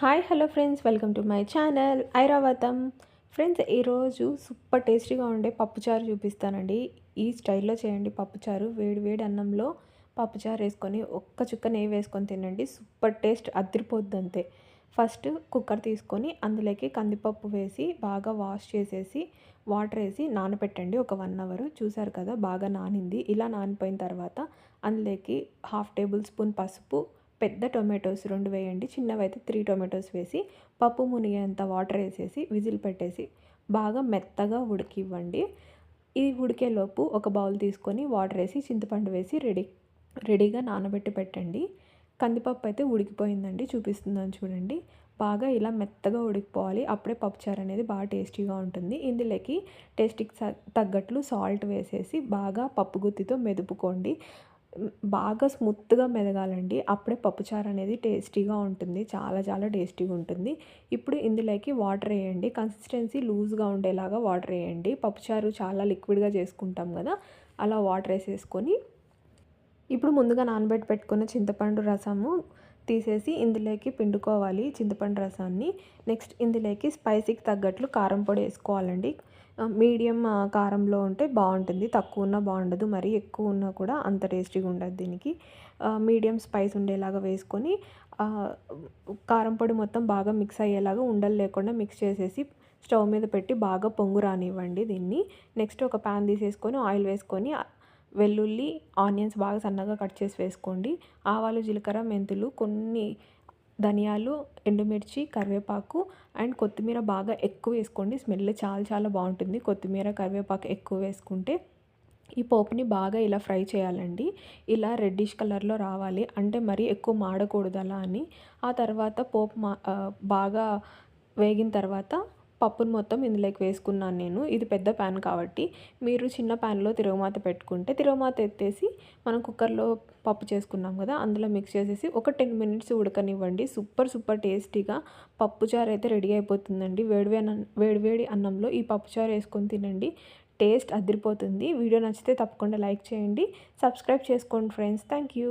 Hi hello friends welcome to my channel Airavatham. Friends ఈరోజు super టేస్టీగా ఉండే పప్పుచారు చూపిస్తానండి. ఈ స్టైల్లో చేయండి పప్పుచారు. వేడి వేడి అన్నంలో పప్పుచారు వేసుకొని ఒక్క చుక్క నెయ్యి వేసుకొని తినండి. సూపర్ టేస్ట్ అదిరిపోద్ది అంతే. ఫస్ట్ కుక్కర్ తీసుకొని అందులోకి కందిపప్పు వేసి బాగా వాష్ చేసేసి వాటర్ వేసి నానబెట్టండి ఒక వన్ అవర్. చూసారు కదా బాగా నానింది. ఇలా నానిపోయిన తర్వాత అందులోకి హాఫ్ టేబుల్ స్పూన్ పసుపు పెద్ద టొమాటోస్ రెండు వేయండి చిన్నవి అయితే త్రీ టొమాటోస్ వేసి పప్పు మునిగేంత వాటర్ వేసేసి విజిల్ పెట్టేసి బాగా మెత్తగా ఉడికివ్వండి. ఇది ఉడికేలోపు ఒక బౌల్ తీసుకొని వాటర్ వేసి చింతపండు వేసి రెడీ రెడీగా నానబెట్టి పెట్టండి. కందిపప్పు అయితే ఉడికిపోయిందండి చూపిస్తుందని చూడండి. బాగా ఇలా మెత్తగా ఉడికిపోవాలి అప్పుడే పప్పుచారు అనేది బాగా టేస్టీగా ఉంటుంది. ఇందులోకి టేస్ట్కి తగ్గట్లు సాల్ట్ వేసేసి బాగా పప్పు గుత్తితో మెదుపుకోండి. బాగా స్మూత్గా మెదగాలండి. అప్పుడే పప్పుచారు అనేది టేస్టీగా ఉంటుంది. చాలా చాలా టేస్టీగా ఉంటుంది. ఇప్పుడు ఇందులోకి వాటర్ వేయండి. కన్సిస్టెన్సీ లూజ్గా ఉండేలాగా వాటర్ వేయండి. పప్పుచారు చాలా లిక్విడ్గా చేసుకుంటాం కదా అలా వాటర్ వేసేసుకొని. ఇప్పుడు ముందుగా నానబెట్టి పెట్టుకున్న చింతపండు రసము తీసేసి ఇందులోకి పిండుకోవాలి చింతపండు రసాన్ని. నెక్స్ట్ ఇందులోకి స్పైసీకి తగ్గట్లు కారం పొడి వేసుకోవాలండి. మీడియం కారంలో ఉంటే బాగుంటుంది. తక్కువ ఉన్నా బాగుండదు. మరి ఎక్కువ ఉన్నా కూడా అంత టేస్టీగా ఉండదు దీనికి. మీడియం స్పైస్ ఉండేలాగా వేసుకొని కారం పొడి మొత్తం బాగా మిక్స్ అయ్యేలాగా ఉండలు లేకుండా మిక్స్ చేసేసి స్టవ్ మీద పెట్టి బాగా పొంగు రానివ్వండి దీన్ని. నెక్స్ట్ ఒక ప్యాన్ తీసేసుకొని ఆయిల్ వేసుకొని వెల్లుల్లి ఆనియన్స్ బాగా సన్నగా కట్ చేసి వేసుకోండి. ఆవాలు జీలకర్ర మెంతులు కొన్ని ధనియాలు ఎండుమిర్చి కరివేపాకు అండ్ కొత్తిమీర బాగా ఎక్కువ వేసుకోండి. స్మెల్ చాలా చాలా బాగుంటుంది. కొత్తిమీర కరివేపాకు ఎక్కువ వేసుకుంటే ఈ పోపుని బాగా ఇలా ఫ్రై చేయాలండి. ఇలా రెడ్డిష్ కలర్లో రావాలి. అంటే మరీ ఎక్కువ మాడకూడదు అలా అని. ఆ తర్వాత పోపు మా బాగా వేగిన తర్వాత పప్పును మొత్తం ఇందులోకి వేసుకున్నాను నేను. ఇది పెద్ద ప్యాన్ కాబట్టి మీరు చిన్న ప్యాన్లో తిరుగుమాత పెట్టుకుంటే తిరుగుమాత ఎత్తేసి మనం కుక్కర్లో పప్పు చేసుకున్నాం కదా అందులో మిక్స్ చేసేసి ఒక టెన్ మినిట్స్ ఉడకనివ్వండి. సూపర్ సూపర్ టేస్టీగా పప్పుచారు అయితే రెడీ అయిపోతుందండి. వేడివే వేడివేడి అన్నంలో ఈ పప్పుచారు వేసుకొని తినండి. టేస్ట్ అదిరిపోతుంది. వీడియో నచ్చితే తప్పకుండా లైక్ చేయండి. సబ్స్క్రైబ్ చేసుకోండి ఫ్రెండ్స్. Thank you.